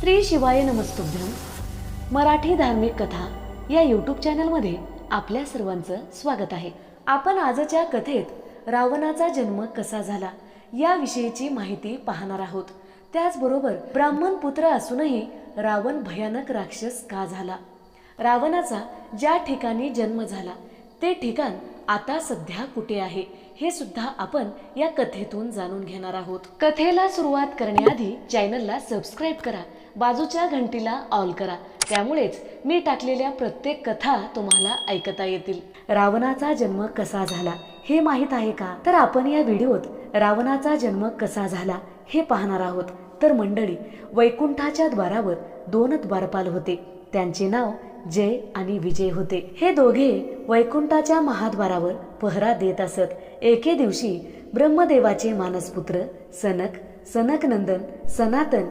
श्री शिवाय नमस्तुभ्यम मराठी धार्मिक कथा या यूट्यूब चॅनलमध्ये आपल्या सर्वांचं स्वागत आहे. आपण आजच्या कथेत रावणाचा जन्म कसा झाला याविषयीची माहिती पाहणार आहोत. त्याचबरोबर ब्राह्मण पुत्र असूनही रावण भयानक राक्षस का झाला? रावणाचा ज्या ठिकाणी जन्म झाला ते ठिकाण आता सध्या कुठे आहे हे सुद्धा आपण या कथेतून जाणून घेणार आहोत. कथेला सुरुवात करण्याआधी चॅनलला सबस्क्राईब करा बाजूच्या घंटीला ऑल करा. त्यामुळेच मी टाकलेल्या प्रत्येक कथा तुम्हाला ऐकता येतील. रावणाचा जन्म कसा झाला हे माहीत आहे का? तर आपण या व्हिडिओत रावणाचा जन्म कसा झाला हे पाहणार आहोत. तर मंडळी वैकुंठाच्या द्वारावर दोन द्वारपाल होते. त्यांचे नाव जय आणि विजय होते. हे दोघे वैकुंठाच्या महाद्वारावर पहरा देत असत. एके दिवशी ब्रह्मदेवाचे मानसपुत्र सनक सनकनंदन सनातन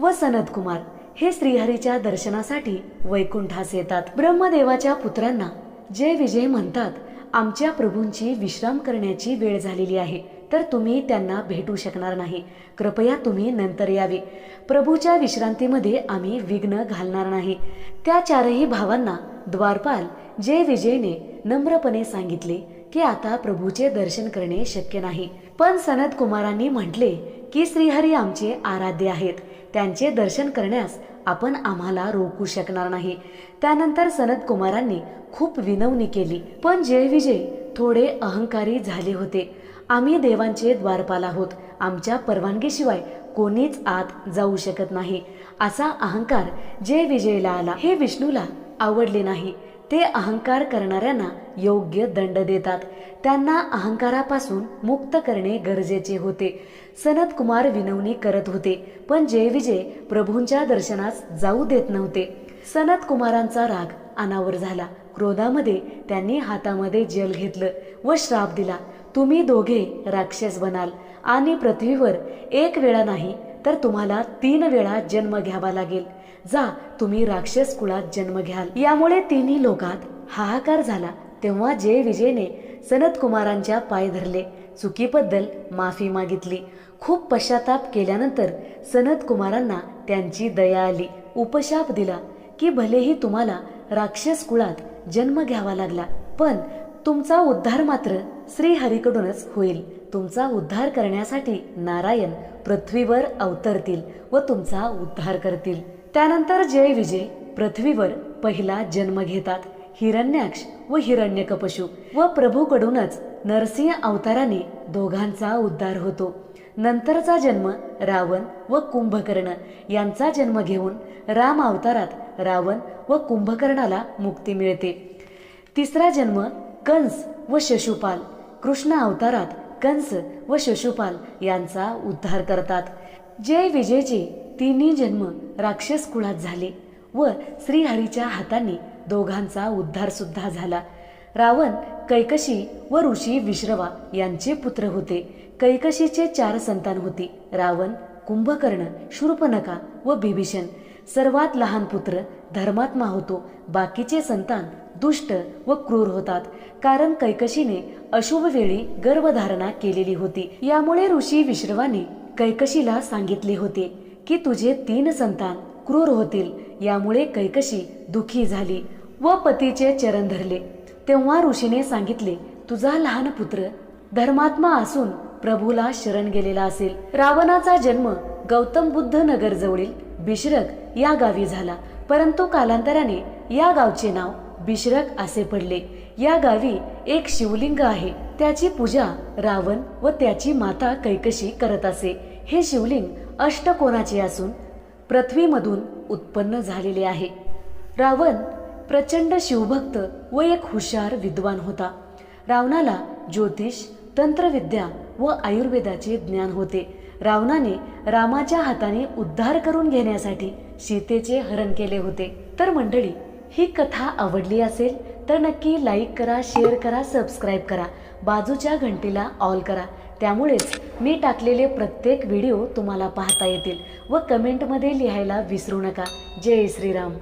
व सनतकुमार हे श्रीहरीच्या दर्शनासाठी वैकुंठास येतात. ब्रह्मदेवाच्या पुत्रांना जय विजय म्हणतात. आमच्या प्रभूंची विश्राम करण्याची वेळ झालेली आहे. तर तुम्ही त्यांना भेटू शकणार नाही. कृपया तुम्ही नंतर यावे. प्रभूच्या विश्रांतीमध्ये आम्ही विघ्न घालणार नाही. त्या चारही भावांना द्वारपाल जय विजयने नम्रपणे सांगितले की आता प्रभूचे दर्शन करणे शक्य नाही. पण सनत कुमारांनी म्हटले की श्रीहरी आमचे आराध्य आहेत. त्यांचे दर्शन करण्यास आपण आम्हाला रोखू शकणार नाही. त्यानंतर सनत कुमारांनी खूप विनवणी केली. पण जय विजय थोडे अहंकारी झाले होते. आम्ही देवांचे द्वारपाल आहोत. आमच्या परवानगीशिवाय कोणीच आत जाऊ शकत नाही. असा अहंकार जय विजयला आला. हे विष्णूला आवडले नाही. ते अहंकार करणाऱ्यांना योग्य दंड देतात. त्यांना अहंकारापासून मुक्त करणे गरजेचे होते. सनत कुमार विनवणी करत होते. पण जय विजय प्रभूंच्या दर्शनास जाऊ देत नव्हते. सनत कुमारांचा राग अनावर झाला. क्रोधामध्ये त्यांनी हातामध्ये जल घेतलं व श्राप दिला. तुम्ही दोघे राक्षस बनाल आणि पृथ्वीवर एक वेळा नाही तर तुम्हाला तीन वेळा जन्म घ्यावा लागेल. जा तुम्ही राक्षस कुळात जन्म घ्याल. यामुळे तिन्ही लोकात हाहाकार झाला. तेव्हा जय विजयने सनत कुमारांच्या पाय धरले. चुकीबद्दल माफी मागितली. खूप पश्चाताप केल्यानंतर सनत कुमारांना त्यांची दया आली. उपशाप दिला की भलेही तुम्हाला राक्षस कुळात जन्म घ्यावा लागला पण तुमचा उद्धार मात्र श्रीहरीकडूनच होईल. तुमचा उद्धार करण्यासाठी नारायण पृथ्वीवर अवतरतील व तुमचा उद्धार करतील. त्यानंतर जय विजय पृथ्वीवर पहिला जन्म घेतात. हिरण्याक्ष व हिरण्यकपशु व प्रभूकडूनच नरसिंह अवताराने दोघांचा उद्धार होतो. नंतरचा जन्म रावण व कुंभकर्ण यांचा जन्म घेऊन राम अवतारात रावण व कुंभकर्णाला मुक्ती मिळते. तिसरा जन्म कंस व शशुपाल कृष्ण अवतारात कंस व शशुपाल यांचा उद्धार करतात. जय विजयचे तिन्ही जन्म राक्षस कुळात झाले व श्रीहरीच्या हाताने दोघांचा उद्धार सुद्धा झाला. रावण कैकशी व ऋषी विश्रवा यांचे पुत्र होते. कैकशीचे चार संतान होती. रावण कुंभकर्ण शूर्पणखा व बिभीषण. सर्वात लहान पुत्र धर्मात्मा होतो. बाकीचे संतान दुष्ट व क्रूर होतात. कारण कैकशीने अशुभ वेळी गर्भधारणा केलेली होती. यामुळे ऋषी विश्रवाने कैकशीला सांगितले होते की तुझे तीन संतान क्रूर होतील. यामुळे कैकशी दुखी झाली. व पतीचे चरण धरले. तेव्हा ऋषीने सांगितले तुझा लहान पुत्र धर्मात्मा असून प्रभूला शरण गेलेला असेल. रावणाचा जन्म गौतम बुद्ध नगर जवळील बिश्रक या गावी झाला. परंतु कालांतराने या गावचे नाव बिश्रक असे पडले. या गावी एक शिवलिंग आहे. त्याची पूजा रावण व त्याची माता कैकशी करत असे. हे शिवलिंग अष्टकोनाचे असून पृथ्वीमधून उत्पन्न झालेले आहे. रावण प्रचंड शिवभक्त व एक हुशार विद्वान होता. रावणाला ज्योतिष तंत्रविद्या व आयुर्वेदाचे ज्ञान होते. रावणाने रामाच्या हाताने उद्धार करून घेण्यासाठी सीतेचे हरण केले होते. तर मंडळी ही कथा आवडली असेल तर नक्की लाईक करा शेअर करा सबस्क्राईब करा. बाजूच्या घंटीला ऑल करा. त्यामुळेच मी टाकलेले प्रत्येक व्हिडिओ तुम्हाला पाहता येतील व कमेंटमध्ये लिहायला विसरू नका. जय श्रीराम.